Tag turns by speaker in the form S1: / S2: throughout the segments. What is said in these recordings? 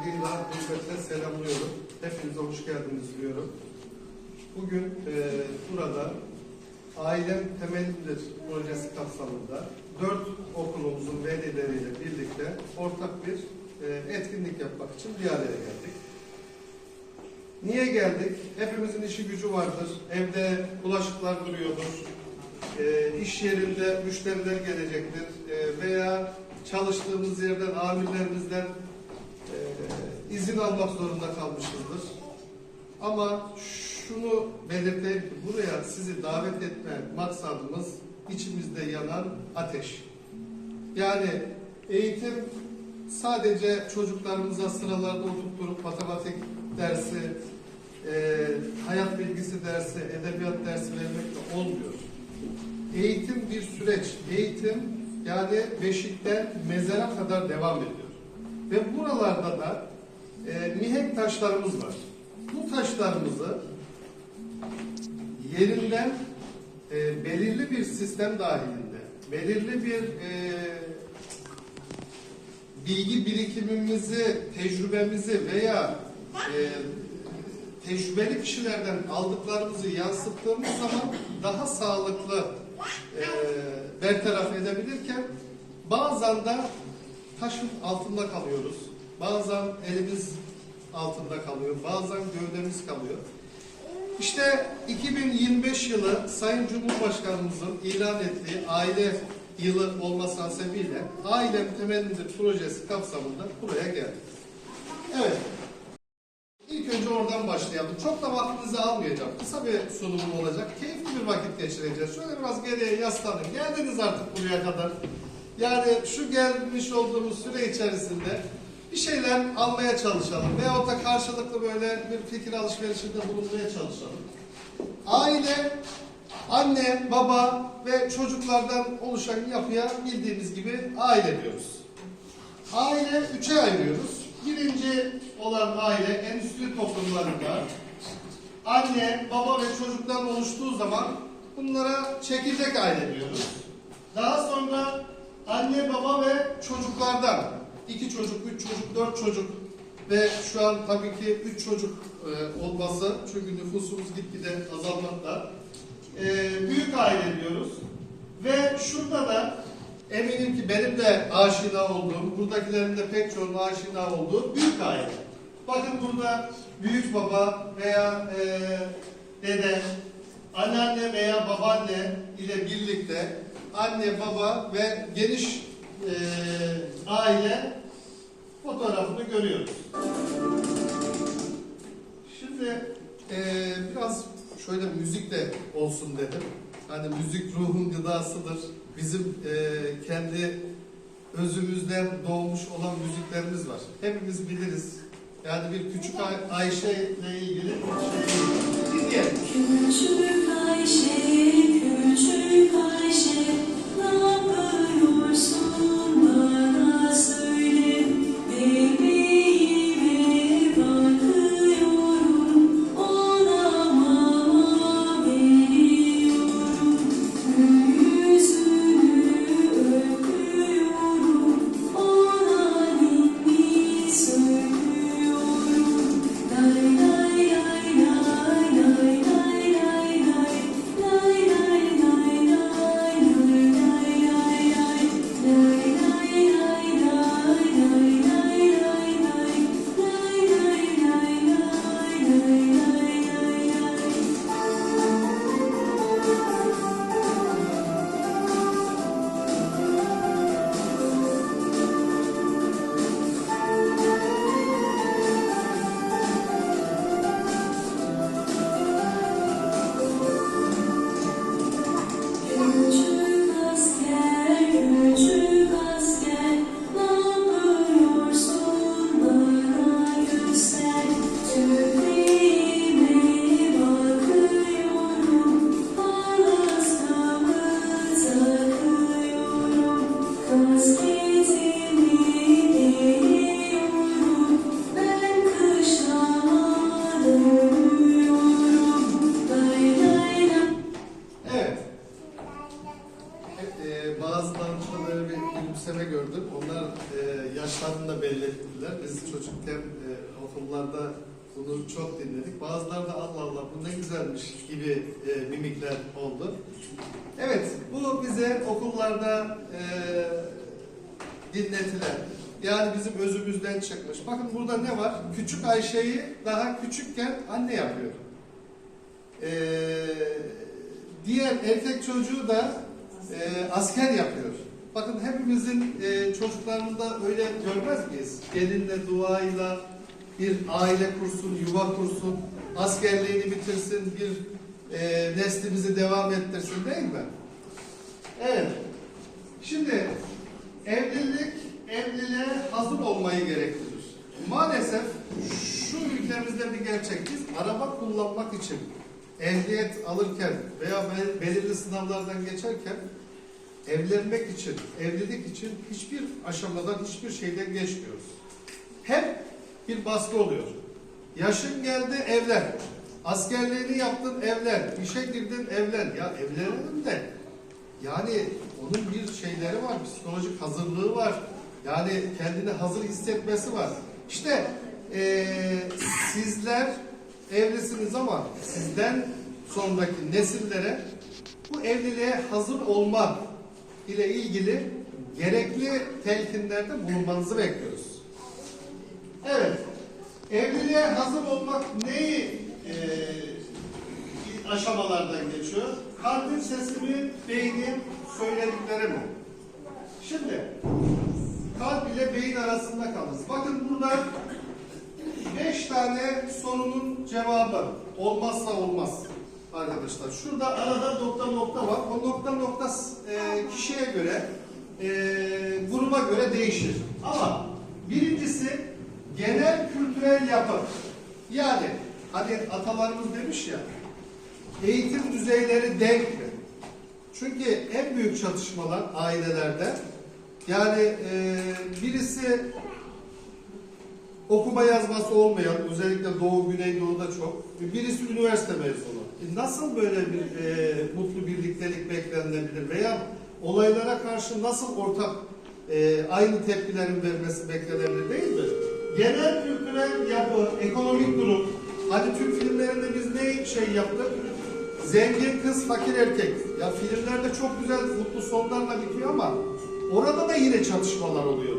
S1: saygıyla, hürmetle selamlıyorum. Hepinize hoş geldiniz diyorum. Bugün e, burada Ailem Temellidir projesi kapsamında dört okulumuzun velileriyle birlikte ortak bir e, etkinlik yapmak için bir araya geldik. Niye geldik? Hepimizin işi gücü vardır. Evde bulaşıklar duruyordur. E, iş yerinde müşteriler gelecektir. E, veya çalıştığımız yerden, amirlerimizden izin almak zorunda kalmışızdır. Ama şunu belirteyim ki buraya sizi davet etme maksadımız içimizde yanan ateş. Yani eğitim sadece çocuklarımıza sıralarda oturtturup matematik dersi, e, hayat bilgisi dersi, edebiyat dersi vermekle olmuyor. Eğitim bir süreç. Eğitim yani beşikten mezara kadar devam ediyor. Ve buralarda da e, mihenk taşlarımız var. Bu taşlarımızı yerinden e, belirli bir sistem dahilinde, belirli bir e, bilgi birikimimizi, tecrübemizi veya e, tecrübeli kişilerden aldıklarımızı yansıttığımız zaman daha sağlıklı e, bertaraf edebilirken bazen de taşın altında kalıyoruz. Bazen elimiz altında kalıyor. Bazen gövdemiz kalıyor. İşte 2025 yılı Sayın Cumhurbaşkanımızın ilan ettiği aile yılı olması hasebiyle Ailem Temellidir projesi kapsamında buraya geldik. Evet. İlk önce oradan başlayalım. Çok da vaktinizi almayacağım. Kısa bir sunumum olacak. Keyifli bir vakit geçireceğiz. Şöyle biraz geriye yaslanın. Geldiniz artık buraya kadar. Yani şu gelmiş olduğumuz süre içerisinde bir şeyler almaya çalışalım. Veyahut da karşılıklı böyle bir fikir alışverişinde bulunmaya çalışalım. Aile, anne, baba ve çocuklardan oluşan yapıya bildiğimiz gibi aile diyoruz. Aile üçe ayırıyoruz. Birinci olan aile endüstri toplumlarında anne, baba ve çocuktan oluştuğu zaman bunlara çekirdek aile diyoruz. Daha sonra anne, baba ve çocuklardan iki çocuk, üç çocuk, dört çocuk ve şu an tabii ki üç çocuk e, olması çünkü nüfusumuz gitgide azalmakta. E, büyük aile diyoruz. Ve şurada da eminim ki benim de aşina olduğum, buradakilerin de pek çoğunun aşina olduğu büyük aile. Bakın burada büyük baba veya e, dede, anneanne veya babaanne ile birlikte anne, baba ve geniş e, aile görüyoruz. Şimdi e, biraz şöyle müzik de olsun dedim. Hani müzik ruhun gıdasıdır. Bizim e, kendi özümüzden doğmuş olan müziklerimiz var. Hepimiz biliriz. Yani bir küçük Ay- Ayşe ile ilgili şey dinleyelim.
S2: Küçük Ayşe, küçük Ayşe,
S1: çıkmış. Bakın burada ne var? Küçük Ayşe'yi daha küçükken anne yapıyor. E, diğer erkek çocuğu da e, asker yapıyor. Bakın hepimizin e, çocuklarında öyle görmez miyiz? Gelinle, duayla bir aile kursun, yuva kursun, askerliğini bitirsin, bir e, neslimizi devam ettirsin değil mi? Evet. Şimdi evlilik evliliğe hazır olmayı gerektirir. Maalesef şu ülkemizde bir gerçek. Biz araba kullanmak için ehliyet alırken veya be- belirli sınavlardan geçerken evlenmek için, evlilik için hiçbir aşamadan, hiçbir şeyden geçmiyoruz. Hep bir baskı oluyor. Yaşın geldi evlen. Askerliğini yaptın evlen. İşe girdin evlen. Ya evlenelim de yani onun bir şeyleri var, psikolojik hazırlığı var. Yani kendini hazır hissetmesi var. İşte eee, sizler evlisiniz ama sizden sonraki nesillere bu evliliğe hazır olma ile ilgili gerekli telkinlerde bulunmanızı bekliyoruz. Evet, evliliğe hazır olmak neyi eee aşamalardan geçiyor? Kalbin sesi mi, beynin söyledikleri mi? Şimdi kalp ile beyin arasında kalırız. Bakın burada beş tane sorunun cevabı olmazsa olmaz arkadaşlar. Şurada arada nokta nokta var. O nokta nokta e, kişiye göre e, gruba göre değişir. Ama birincisi genel kültürel yapı. Yani hani atalarımız demiş ya eğitim düzeyleri denk mi? Çünkü en büyük çatışmalar ailelerde yani e, birisi okuma yazması olmayan, özellikle Doğu, Güneydoğu'da çok, birisi üniversite mezunu. E nasıl böyle bir e, mutlu birliktelik beklenilebilir veya olaylara karşı nasıl ortak e, aynı tepkilerin vermesi beklenebilir değil mi? Genel kültürel yapı, ekonomik durum, hani Türk filmlerinde biz ne şey yaptık? Zengin kız, fakir erkek. Ya filmlerde çok güzel mutlu sonlarla bitiyor ama orada da yine çatışmalar oluyor.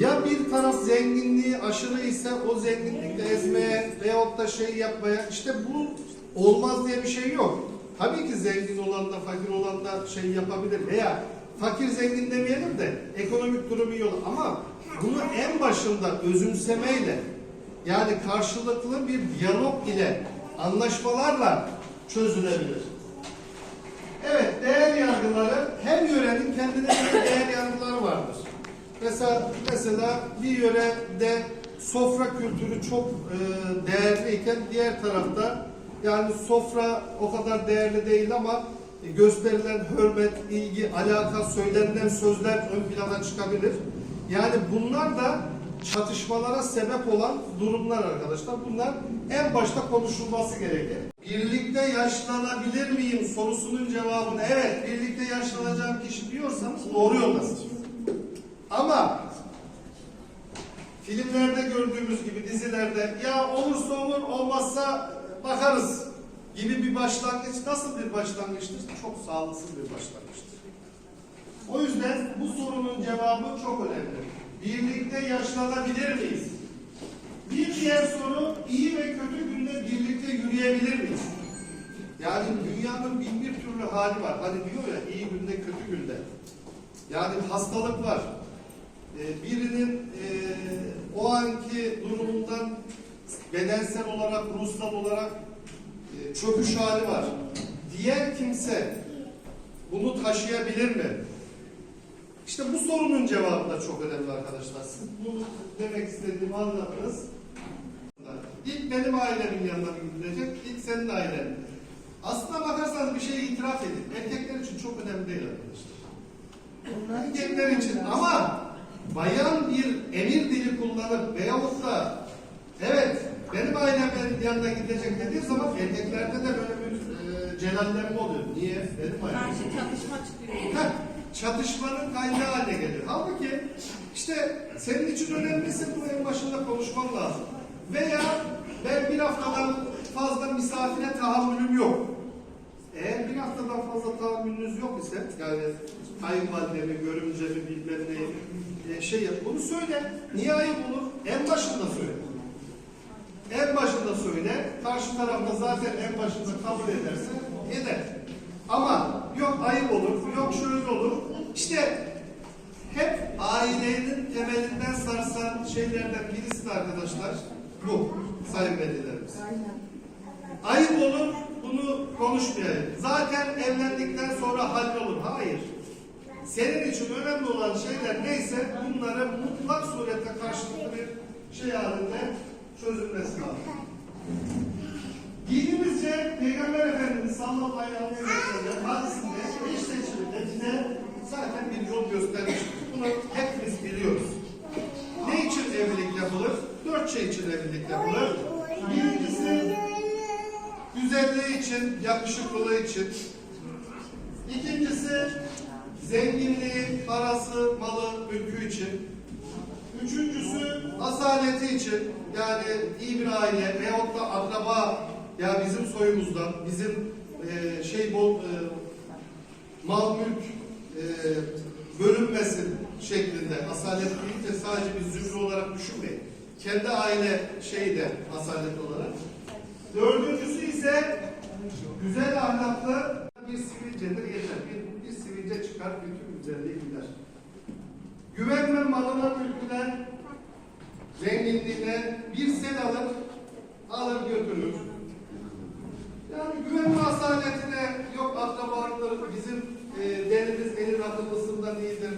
S1: Ya bir taraf zenginliği aşırı ise o zenginlikle ezmeye veyahut da şey yapmaya işte bu olmaz diye bir şey yok. Tabii ki zengin olan da fakir olan da şey yapabilir veya fakir zengin demeyelim de ekonomik durumu iyi olan ama bunu en başında özümsemeyle yani karşılıklı bir diyalog ile anlaşmalarla çözülebilir. Evet, değer yargıları her yörenin kendine göre değer yargıları vardır. Mesela mesela bir yörede sofra kültürü çok e, değerliyken diğer tarafta yani sofra o kadar değerli değil ama e, gösterilen hürmet, ilgi, alaka, söylenilen sözler ön plana çıkabilir. Yani bunlar da çatışmalara sebep olan durumlar arkadaşlar. Bunlar en başta konuşulması gerekir. Birlikte yaşlanabilir miyim sorusunun cevabını evet birlikte yaşlanacağım kişi diyorsanız doğru yoldasınız. Ama filmlerde gördüğümüz gibi dizilerde ya olursa olur olmazsa bakarız gibi bir başlangıç nasıl bir başlangıçtır? Çok sağlıksız bir başlangıçtır. O yüzden bu sorunun cevabı çok önemli. Birlikte yaşlanabilir miyiz? Bir diğer soru iyi ve kötü günde birlikte yürüyebilir miyiz? Yani dünyanın bin bir türlü hali var. Hani diyor ya iyi günde kötü günde. Yani hastalık var. Ee, birinin e, o anki durumundan bedensel olarak, ruhsal olarak e, çöküş hali var. Diğer kimse bunu taşıyabilir mi? İşte bu sorunun cevabı da çok önemli arkadaşlar. Siz bu demek istediğimi anladınız. İlk benim ailemin yanına gidilecek, ilk senin ailen. Aslına bakarsanız bir şey itiraf edin. Erkekler için çok önemli değil arkadaşlar. Erkekler için ama bayan bir emir dili kullanıp veyahut da evet benim ailemin yanına gidecek dediği zaman erkeklerde de böyle bir e, celallenme oluyor. Niye? Benim ailem.
S3: Karşı çatışma çıkıyor.
S1: Heh, çatışmanın kaynağı haline gelir. Halbuki işte senin için önemlisi bu en başında konuşman lazım. Veya ben bir haftadan fazla misafire tahammülüm yok. Eğer bir haftadan fazla tahammülünüz yok ise yani kayınvalidemi, görümcemi, bilmem neyi e, şey yap, bunu söyle. Niye ayıp olur? En başında söyle. En başında söyle. Karşı tarafta zaten en başında kabul ederse eder. Ama yok ayıp olur, yok şöyle olur. İşte hep ailenin temelinden sarsan şeylerden birisi de arkadaşlar bu sayın velilerimiz. Ayıp olur, bunu konuşmayayım. Zaten evlendikten sonra hallolur. Hayır. Senin için önemli olan şeyler neyse bunları mutlak surette karşılıklı bir şey halinde çözülmesi lazım. Dinimizce Peygamber Efendimiz sallallahu aleyhi ve sellem hadisinde eş seçiminde bize zaten bir yol göstermiştir. Bunu hepimiz biliyoruz. Ne için evlilik yapılır? Dört şey için evlilik yapılır. Birincisi güzelliği için, yakışıklılığı için. İkincisi zenginliği, parası, malı, mülkü için. Üçüncüsü asaleti için. Yani iyi bir aile veyahut da akraba ya bizim soyumuzdan, bizim e, şey bol e, mal mülk e, bölünmesin şeklinde asalet değil de sadece bir zümre olarak düşünmeyin. Kendi aile şeyi de asalet olarak. Dördüncüsü ise güzel ahlaklı bir sivilcedir yeter. Bir, bir sivilce çıkar bütün güzelliği gider. Güvenme malına mülküne, zenginliğine bir sel alır, alır götürür. Yani güvenme asaletine yok akrabalıdır, bizim e, derimiz elin akıllısından iyidir.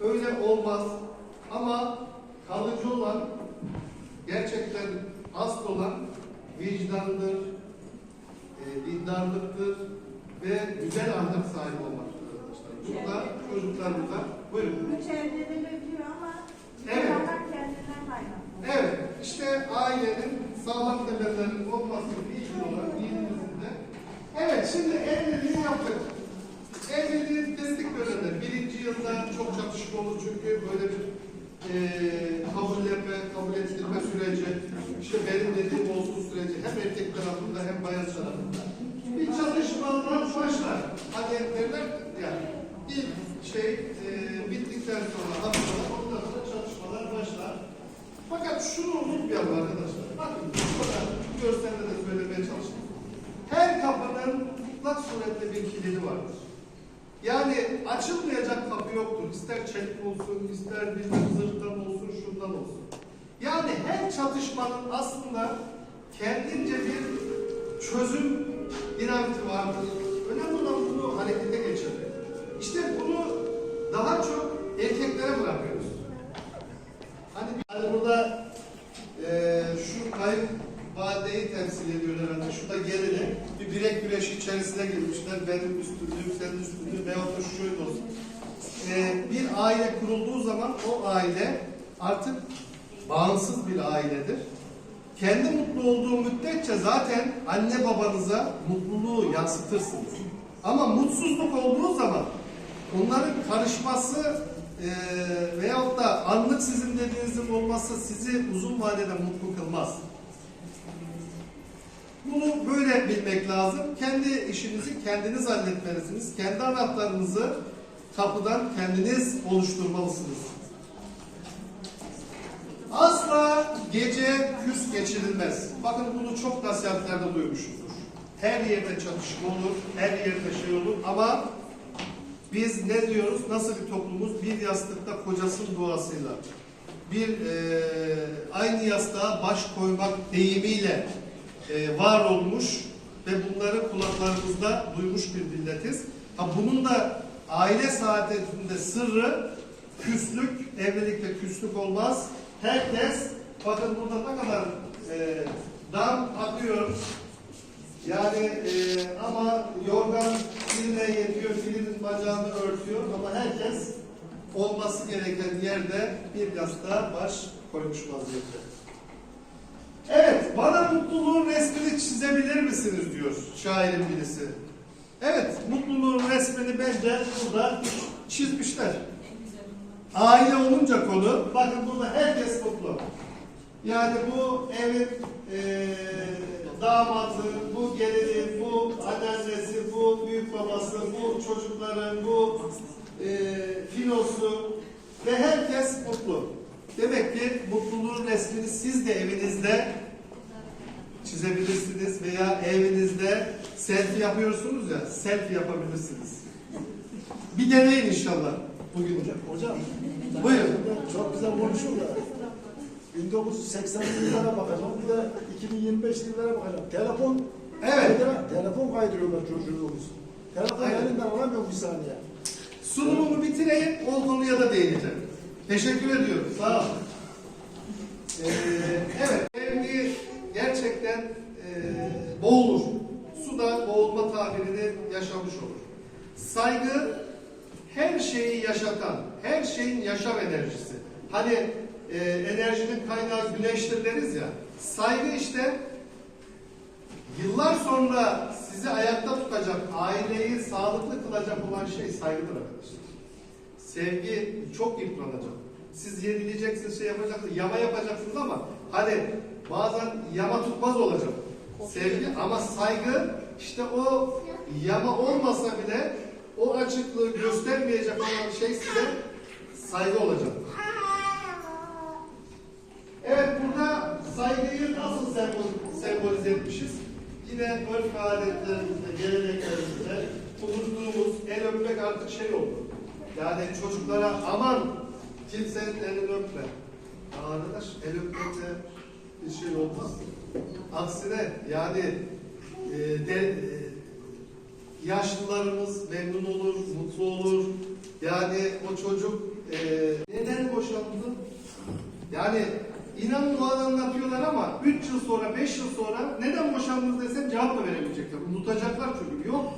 S1: Öyle olmaz. Ama kalıcı olan, gerçekten asıl olan vicdandır, e, dindarlıktır ve güzel ahlak sahibi olmaktır arkadaşlar. Burada çocuklarımıza buyurun.
S3: Elde edilebiliyor ama
S1: Evet.
S3: kendinden kaynaklı.
S1: Evet, işte ailenin sağlam temellerinin olması de. Evet, şimdi evliliği yaptık. Evliliğin teslik döneminde birinci yılda çok çatışma olur çünkü böyle bir e, kabullenme, kabul ettirme süreci, işte benim dediğim olsun süreci hem erkek tarafında hem bayan tarafında. Bir çatışmalar başlar. Hani derler ya, ilk şey e, bittikten sonra hafızada ondan sonra çatışmalar başlar. Fakat şunu unutmayalım arkadaşlar. Bakın bu kadar görselde de söylemeye çalıştım. Her kapının mutlak surette bir kilidi vardır. Yani açılmayacak kapı yoktur. İster çelik olsun, ister bilmem zırhtan olsun, şundan olsun. Yani her çatışmanın aslında kendince bir çözüm dinamiti vardır. Önemli olan bunu harekete geçirmek. İşte bunu daha çok erkeklere bırakıyoruz. Hani, hani burada eee şu kayınvalideyi temsil ediyor herhalde. Şurada gelini bir bilek güreşi içerisine girmişler. Benim üstünlüğüm, senin üstünlüğün veyahut da şöyle olsun. Eee, bir aile kurulduğu zaman o aile artık bağımsız bir ailedir. Kendi mutlu olduğu müddetçe zaten anne babanıza mutluluğu yansıtırsınız. Ama mutsuzluk olduğu zaman onların karışması e, veyahut da anlık sizin dediğinizin olması sizi uzun vadede mutlu kılmaz. Bunu böyle bilmek lazım. Kendi işinizi kendiniz halletmelisiniz. Kendi anahtarınızı kapıdan kendiniz oluşturmalısınız. Asla gece küs geçirilmez. Bakın bunu çok nasihatlerde duymuşuzdur. Her yerde çatışma olur, her yerde şey olur ama biz ne diyoruz? Nasıl bir toplumuz? Bir yastıkta kocasının duasıyla, bir e, aynı yastığa baş koymak deyimiyle e, var olmuş ve bunları kulaklarımızda duymuş bir milletiz. Ha bunun da aile saadetinde sırrı küslük, evlilikte küslük olmaz. Herkes, bakın burada ne kadar e, dam akıyor, yani e, ama yorgan birine yetiyor, birinin bacağını örtüyor ama herkes olması gereken yerde bir yastığa baş koymuş vaziyette. Evet, bana mutluluğun resmini çizebilir misiniz diyor şairin birisi. Evet, mutluluğun resmini bence burada çizmişler. Aile olunca konu, bakın burada herkes mutlu. Yani bu evin eee damatı, bu gelini, bu anneannesi, bu büyük babası, bu çocukların, bu eee filosu ve herkes mutlu. Demek ki mutluluğun resmini siz de evinizde çizebilirsiniz veya evinizde selfie yapıyorsunuz ya, selfie yapabilirsiniz. Bir deneyin inşallah bugün.
S4: Hocam, hocam.
S1: Buyurun.
S4: Çok güzel konuşuyor da. 1980'li yıllara bakacağım, bir de 2025 yıllara bakacağım. Telefon,
S1: Evet.
S4: kaydıra- telefon kaydırıyorlar çocuğumuz. Telefon
S1: Aynen.
S4: elinden alamıyor bir saniye.
S1: Sunumumu bitireyim, o konuya da değineceğim. Teşekkür ediyorum, sağ olun. Ee, evet, gerçekten e, boğulur. Suda boğulma tabirini yaşamış olur. Saygı her şeyi yaşatan, her şeyin yaşam enerjisi. Hani e, enerjinin kaynağı güneştir deriz ya. Saygı işte Yıllar sonra sizi ayakta tutacak, aileyi sağlıklı kılacak olan şey saygıdır arkadaşlar. Sevgi çok yıpranacak. Siz yenileyeceksiniz, şey yapacaksınız, yama yapacaksınız ama hani bazen yama tutmaz olacak. Sevgi ama saygı işte o yama olmasa bile o açıklığı göstermeyecek olan şey size saygı olacak. Evet burada saygıyı nasıl sembol, sembolize etmişiz? Yine örf adetlerimizde, geleneklerimizde bulunduğumuz el öpmek artık şey oldu. Yani çocuklara aman kimsenin elini öpme. Arkadaş el öpmekle bir şey olmaz. Aksine yani e, de, e, yaşlılarımız memnun olur, mutlu olur. Yani o çocuk e, neden boşandı? Yani inanın o anlatıyorlar ama 3 yıl sonra, 5 yıl sonra neden boşandınız desen cevap da veremeyecekler. Unutacaklar çünkü. Yok.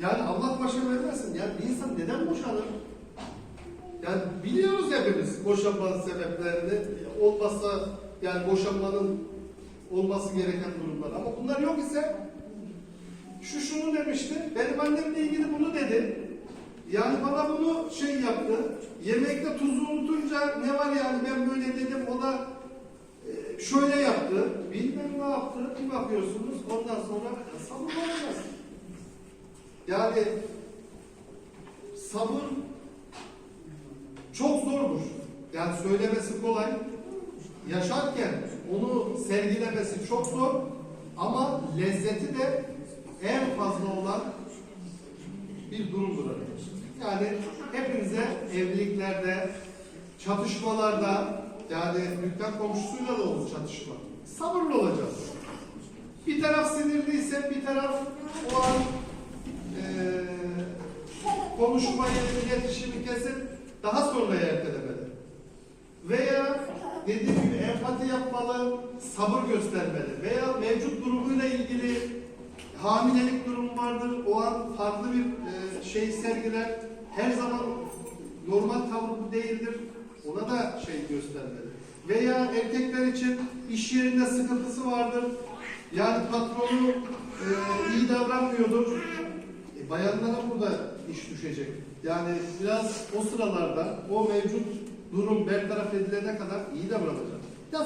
S1: Yani Allah başa vermesin. Yani bir insan neden boşanır? Yani biliyoruz hepimiz boşanmanın sebeplerini. Olmazsa yani boşanmanın olması gereken durumlar. Ama bunlar yok ise şu şunu demişti. Benim annemle ilgili bunu dedi. Yani bana bunu şey yaptı. Yemekte tuzu unutunca ne var yani ben böyle dedim o da e, şöyle yaptı. Bilmem ne yaptı. Bir bakıyorsunuz ondan sonra sabır olmaz. Yani sabır çok zordur. Yani söylemesi kolay. Yaşarken onu sergilemesi çok zor. Ama lezzeti de en fazla olan bir durumdur arkadaşlar. Yani hepinize evliliklerde, çatışmalarda, yani dükkan komşusuyla da olur çatışma. Sabırlı olacağız. Bir taraf sinirliyse bir taraf o an eee konuşmayı, iletişimi kesip daha sonraya ertelemeli. Veya dediğim gibi empati yapmalı, sabır göstermeli. Veya mevcut durumuyla ilgili hamilelik durumu vardır. O an farklı bir e, şey sergiler. Her zaman normal tavrı değildir. Ona da şey göstermeli. Veya erkekler için iş yerinde sıkıntısı vardır. Yani patronu e, iyi davranmıyordur. E, bayanlara burada iş düşecek. Yani biraz o sıralarda o mevcut durum bertaraf edilene kadar iyi davranacak.